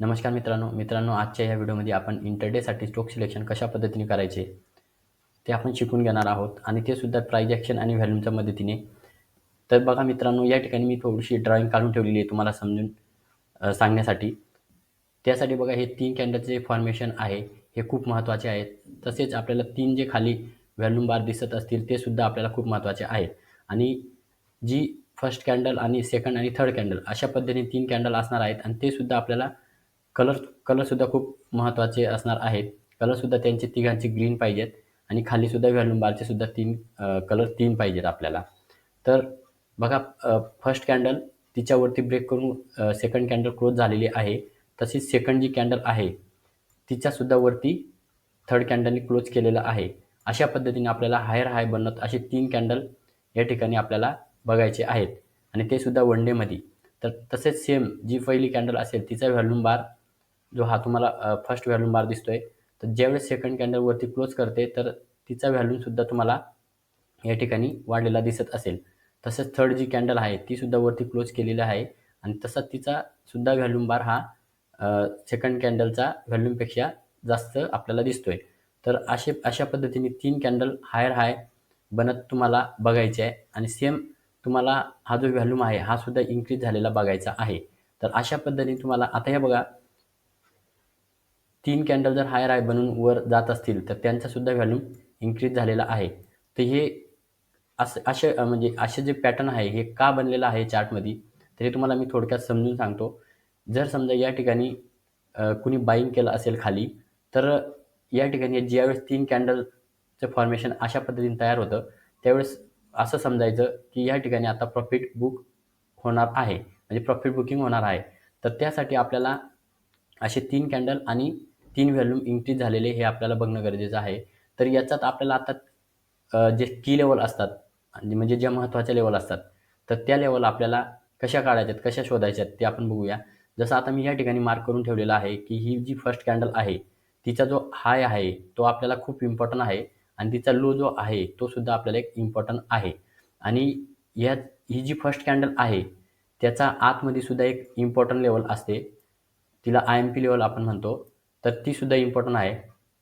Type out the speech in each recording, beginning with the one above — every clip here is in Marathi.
नमस्कार मित्रांनो. मित्रांनो आजच्या या व्हिडिओमध्ये आपण इंटरडेसाठी स्टॉक सिलेक्शन कशा पद्धतीने करायचे ते आपण शिकून घेणार आहोत आणि ते सुद्धा प्राईज ॲक्शन आणि व्हॅल्यूमच्या मदतीने. तर बघा मित्रांनो या ठिकाणी मी थोडीशी ड्रॉईंग काढून ठेवलेली आहे तुम्हाला समजून सांगण्यासाठी. त्यासाठी बघा हे तीन कॅन्डलचे फॉर्मेशन आहे. हे खूप महत्त्वाचे आहेत. तसेच आपल्याला तीन जे खाली व्हॅल्यूम बार दिसत असतील ते सुद्धा आपल्याला खूप महत्त्वाचे आहेत. आणि जी फर्स्ट कॅन्डल आणि सेकंड आणि थर्ड कॅन्डल अशा पद्धतीने तीन कॅन्डल असणार आहेत आणि ते सुद्धा आपल्याला कलर कलरसुद्धा खूप महत्त्वाचे असणार आहेत. कलरसुद्धा त्यांचे तिघांचे ग्रीन पाहिजेत आणि खालीसुद्धा व्हॅल्यूम बारचे सुद्धा तीन कलर तीन पाहिजेत आपल्याला. तर बघा फर्स्ट कॅन्डल तिच्यावरती ब्रेक करून सेकंड कॅन्डल क्लोज झालेली आहे. तसेच सेकंड जी कॅन्डल आहे तिच्यासुद्धा वरती थर्ड कॅन्डलने क्लोज केलेलं आहे. अशा पद्धतीने आपल्याला हायर हाय बनत असे तीन कॅन्डल या ठिकाणी आपल्याला बघायचे आहेत. आणि ते सुद्धा वन डेमध्ये तर तसेच सेम जी पहिली कॅन्डल असेल तिचा व्हॅल्यूम बार जो हा तुम्हाला फर्स्ट व्हॅल्यूम बार दिसतोय तर ज्यावेळेस सेकंड कॅन्डलवरती क्लोज करते तर तिचा व्हॅल्यूमसुद्धा तुम्हाला या ठिकाणी वाढलेला दिसत असेल. तसंच थर्ड जी कॅन्डल आहे ती सुद्धा वरती क्लोज केलेली आहे आणि तसा तिचा सुद्धा व्हॅल्यूम बार हा सेकंड कॅन्डलचा व्हॅल्यूमपेक्षा जास्त आपल्याला दिसतोय. तर असे अशा पद्धतीने तीन कॅन्डल हायर हाय बनत तुम्हाला बघायचे आहे आणि सेम तुम्हाला हा जो व्हॅल्यूम आहे हा सुद्धा इन्क्रीज झालेला बघायचा आहे. तर अशा पद्धतीने तुम्हाला आता हे बघा तीन कॅन्डल जर हायर आय बनून वर जात असतील तर त्यांचासुद्धा व्हॅल्यूम इन्क्रीज झालेला आहे. तर हे असं असे म्हणजे असे जे पॅटर्न आहे हे का बनलेलं आहे चार्टमध्ये तर हे तुम्हाला मी थोडक्यात समजून सांगतो. जर समजा या ठिकाणी कुणी बाईंग केलं असेल खाली तर या ठिकाणी ज्यावेळेस तीन कॅन्डलचं फॉर्मेशन अशा पद्धतीने तयार होतं त्यावेळेस असं समजायचं की या ठिकाणी आता प्रॉफिट बुक होणार आहे. म्हणजे प्रॉफिट बुकिंग होणार आहे. तर त्यासाठी आपल्याला असे तीन कॅन्डल आणि तीन व्हॅल्यूम इन्क्रीज झालेले हे आपल्याला बघणं गरजेचं आहे. तर याच्यात आपल्याला आता जे की लेवल असतात आणि म्हणजे ज्या महत्त्वाच्या लेवल असतात तर त्या लेवल आपल्याला कशा काढायच्यात कशा शोधायच्यात ते आपण बघूया. जसं आता मी या ठिकाणी मार्क करून ठेवलेलं आहे की ही जी फर्स्ट कॅन्डल आहे तिचा जो हाय आहे तो आपल्याला खूप इम्पॉर्टंट आहे आणि तिचा लो जो आहे तो सुद्धा आपल्याला एक इम्पॉर्टंट आहे. आणि या ही जी फर्स्ट कॅन्डल आहे त्याचा आतमध्ये सुद्धा एक इम्पॉर्टंट लेवल असते. तिला आय एम पी लेवल आपण म्हणतो. तर ती सुद्धा इम्पॉर्टंट आहे.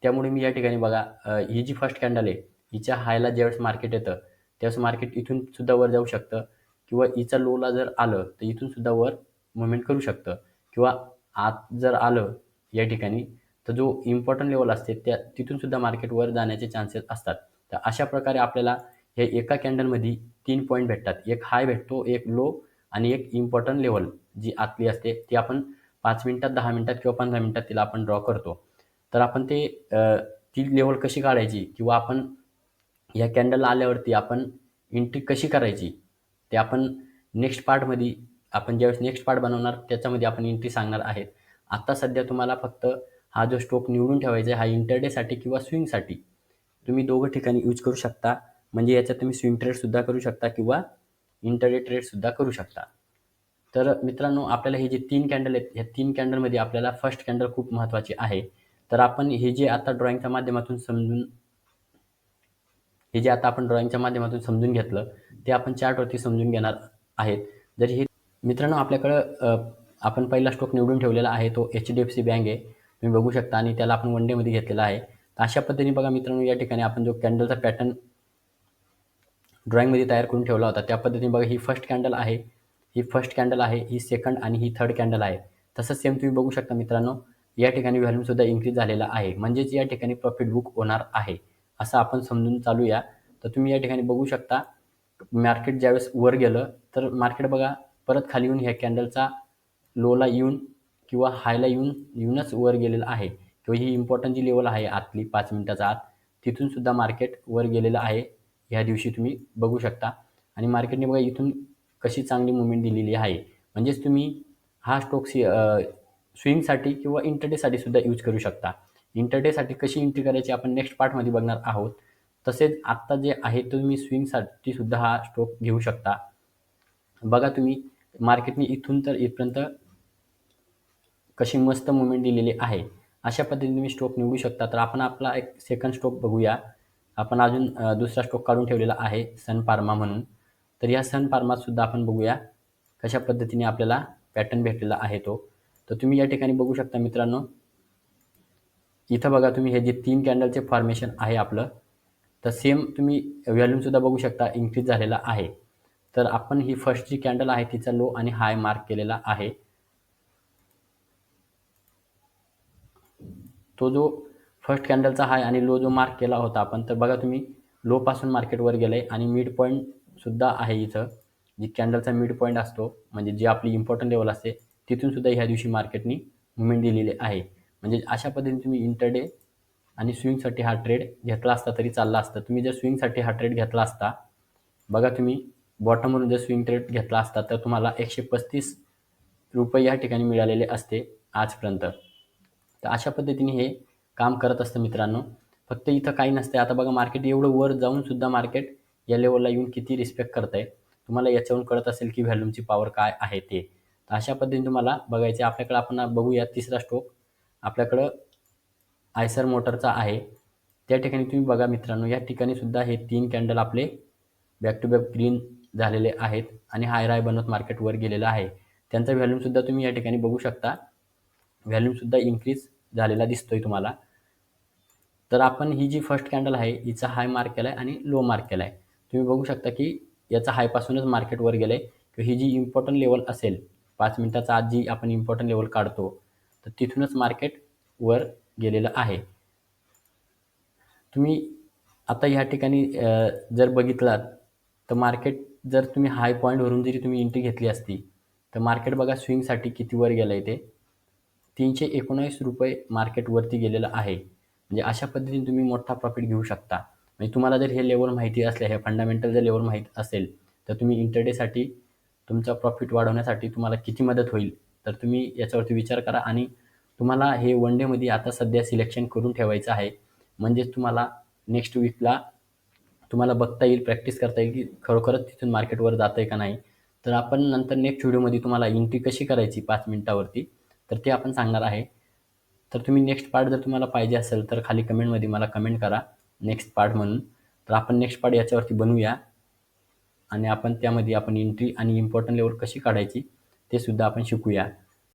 त्यामुळे मी या ठिकाणी बघा ही जी फर्स्ट कॅन्डल आहे हिच्या हायला ज्यावेळेस मार्केट येतं त्यावेळेस मार्केट इथून सुद्धा वर जाऊ शकतं किंवा हिचा लोला जर आलं तर इथून सुद्धा वर मुवमेंट करू शकतं. किंवा आत जर आलं या ठिकाणी तर जो इम्पॉर्टंट लेवल असते त्या तिथून सुद्धा मार्केट वर जाण्याचे चान्सेस असतात. तर अशा प्रकारे आपल्याला हे एका कॅन्डलमध्ये तीन पॉईंट भेटतात. एक हाय भेटतो एक लो आणि एक इम्पॉर्टंट लेवल जी आतली असते ती आपण पाच मिनटात दहा मिनटात किंवा पंधरा मिनटात तिला आपण ड्रॉ करतो. तर आपण ते ती लेवल कशी काढायची किंवा आपण या कॅन्डल आल्यावरती आपण एंट्री कशी करायची ते आपण नेक्स्ट पार्टमध्ये आपण ज्यावेळेस नेक्स्ट पार्ट बनवणार त्याच्यामध्ये आपण एंट्री सांगणार आहेत. आत्ता सध्या तुम्हाला फक्त हा जो स्ट्रोक निवडून ठेवायचा आहे हा इंटरडेसाठी किंवा स्विंगसाठी तुम्ही दोघं ठिकाणी यूज करू शकता. म्हणजे याच्यात तुम्ही स्विंग ट्रेडसुद्धा करू शकता किंवा इंटरडे ट्रेडसुद्धा करू शकता. तर मित्रांनो आपल्याला हे जे तीन कॅन्डल आहेत ह्या तीन कॅन्डलमध्ये आपल्याला फर्स्ट कॅन्डल खूप महत्त्वाची आहे. तर आपण हे जे आता ड्रॉइंगच्या माध्यमातून समजून हे जे आता आपण ड्रॉइंगच्या माध्यमातून समजून घेतलं ते आपण चार्टवरती समजून घेणार आहेत. जर हे मित्रांनो आपल्याकडं आपण पहिला स्टॉक निवडून ठेवलेला आहे तो H D F C bank आहे. तुम्ही बघू शकता आणि त्याला आपण वन डेमध्ये घेतलेला आहे. तर अशा पद्धतीने बघा मित्रांनो या ठिकाणी आपण जो कॅन्डलचा पॅटर्न ड्रॉइंगमध्ये तयार करून ठेवला होता त्या पद्धतीने बघा ही फर्स्ट कॅन्डल आहे. ही फर्स्ट कॅन्डल आहे ही सेकंड आणि ही थर्ड कॅन्डल आहे. तसंच सेम तुम्ही बघू शकता मित्रांनो या ठिकाणी व्हॅल्यूमसुद्धा इन्क्रीज झालेला आहे. म्हणजेच या ठिकाणी प्रॉफिट बुक होणार आहे. असं आपण समजून चालूया. तर तुम्ही या ठिकाणी बघू शकता मार्केट ज्यावेळेस वर गेलं तर मार्केट बघा परत खाली येऊन ह्या कॅन्डलचा लोला येऊन किंवा हायला येऊन येऊनच वर गेलेलं आहे. किंवा ही इम्पॉर्टंट जी लेवल आहे आतली पाच मिनटाचा आत तिथून सुद्धा मार्केट वर गेलेलं आहे. ह्या दिवशी तुम्ही बघू शकता. आणि मार्केटने बघा इथून कशी चांगली मुवमेंट दिलेली आहे. म्हणजेच तुम्ही हा स्ट्रोक सी स्विंगसाठी किंवा इंटरडेसाठी सुद्धा यूज करू शकता. इंटरडेसाठी कशी एंट्री करायची आपण नेक्स्ट पार्टमध्ये बघणार आहोत. तसेच आत्ता जे आहे तो तुम्ही स्विंगसाठी सुद्धा हा स्ट्रोक घेऊ शकता. बघा तुम्ही मार्केटने इथून तर इथपर्यंत कशी मस्त मुवमेंट दिलेली आहे. अशा पद्धतीने तुम्ही स्टॉक निवडू शकता. तर आपण आपला एक सेकंड स्ट्रोक बघूया. आपण अजून दुसरा स्टॉक काढून ठेवलेला आहे सन पार्मा म्हणून. तर या सन फार्मात सुद्धा आपण बघूया कशा पद्धतीने आपल्याला पॅटर्न भेटलेला आहे तो. तर तुम्ही या ठिकाणी बघू शकता मित्रांनो इथं बघा तुम्ही हे जे तीन कॅन्डलचे फॉर्मेशन आहे आपलं तर सेम तुम्ही व्हॅल्यूमसुद्धा बघू शकता इन्क्रीज झालेला आहे. तर आपण ही फर्स्ट जी कॅन्डल आहे तिचा लो आणि हाय मार्क केलेला आहे. तो जो फर्स्ट कॅन्डलचा हाय आणि लो जो मार्क केला होता आपण तर बघा तुम्ही लोपासून मार्केटवर गेलं आहे आणि मिड सुद्धा आहे इथं. जी कॅन्डलचा मिड पॉईंट असतो म्हणजे जी आपली इम्पॉर्टंट लेवल असते तिथूनसुद्धा ह्या दिवशी मार्केटनी मुवमेंट दिलेली आहे. म्हणजे अशा पद्धतीने तुम्ही इंटरडे आणि स्विंगसाठी हा ट्रेड घेतला असता तरी चालला असता. तुम्ही जर स्विंगसाठी हा ट्रेड घेतला असता बघा तुम्ही बॉटमवरून जर स्विंग ट्रेड घेतला असता तर तुम्हाला एकशे पस्तीस रुपये या ठिकाणी मिळालेले असते आजपर्यंत. तर अशा पद्धतीने हे काम करत असतं मित्रांनो. फक्त इथं काही नसतं आता बघा मार्केट एवढं वर जाऊनसुद्धा मार्केट या लेवलला येऊन किती रिस्पेक्ट करत आहे तुम्हाला याच्यावरून कळत असेल की व्हॅल्यूमची पॉवर काय आहे ते. तर अशा पद्धतीने तुम्हाला बघायचे आपल्याकडं आपण बघूया तिसरा स्टोक आपल्याकडं आयसर मोटरचा आहे. त्या ठिकाणी तुम्ही बघा मित्रांनो या ठिकाणी सुद्धा हे तीन कॅन्डल आपले बॅक टू बॅक ग्रीन झालेले आहेत आणि हाय राय बनवत मार्केटवर गेलेलं आहे. त्यांचा व्हॅल्यूमसुद्धा तुम्ही या ठिकाणी बघू शकता. व्हॅल्यूमसुद्धा इन्क्रीज झालेला दिसतोय तुम्हाला. तर आपण ही जी फर्स्ट कॅन्डल आहे हिचा हाय मार्क केला आहे आणि लो मार्क केला आहे तुम्ही बघू शकता की याचा हायपासूनच मार्केटवर गेलं आहे किंवा ही जी इम्पॉर्टंट लेवल असेल पाच मिनटाचा आज जी आपण इम्पॉर्टंट लेवल काढतो तर तिथूनच मार्केट वर गेलेलं आहे. तुम्ही आता ह्या ठिकाणी जर बघितलात तर मार्केट जर तुम्ही हाय पॉईंटवरून जरी तुम्ही एंट्री घेतली असती तर मार्केट बघा स्विंगसाठी किती वर गेलं आहे ते? तीनशे एकोणावीस रुपये मार्केटवरती गेलेलं आहे. म्हणजे अशा पद्धतीने तुम्ही मोठा प्रॉफिट घेऊ शकता. म्हणजे तुम्हाला जर हे लेवल माहिती असल्या हे फंडामेंटल जर लेवल माहीत असेल तर तुम्ही इंटरडेसाठी तुमचा प्रॉफिट वाढवण्यासाठी तुम्हाला किती मदत होईल? तर तुम्ही याच्यावरती विचार करा आणि तुम्हाला हे वन डेमध्ये आता सध्या सिलेक्शन करून ठेवायचं आहे. म्हणजेच तुम्हाला नेक्स्ट वीकला तुम्हाला बघता येईल प्रॅक्टिस करता येईल की खरोखरच तिथून मार्केटवर जातं आहे का नाही. तर आपण नंतर नेक्स्ट व्हिडिओमध्ये तुम्हाला एंट्री कशी करायची पाच मिनटावरती तर ते आपण सांगणार आहे. तर तुम्ही नेक्स्ट पार्ट जर तुम्हाला पाहिजे असेल तर खाली कमेंटमध्ये मला कमेंट करा. नेक्स्ट पार्ट म्हणून. तर आपण नेक्स्ट पार्ट याच्यावरती बनवूया. आणि आपण त्यामध्ये आपण एंट्री आणि इम्पॉर्टंट लेवल कशी काढायची ते सुद्धा आपण शिकूया.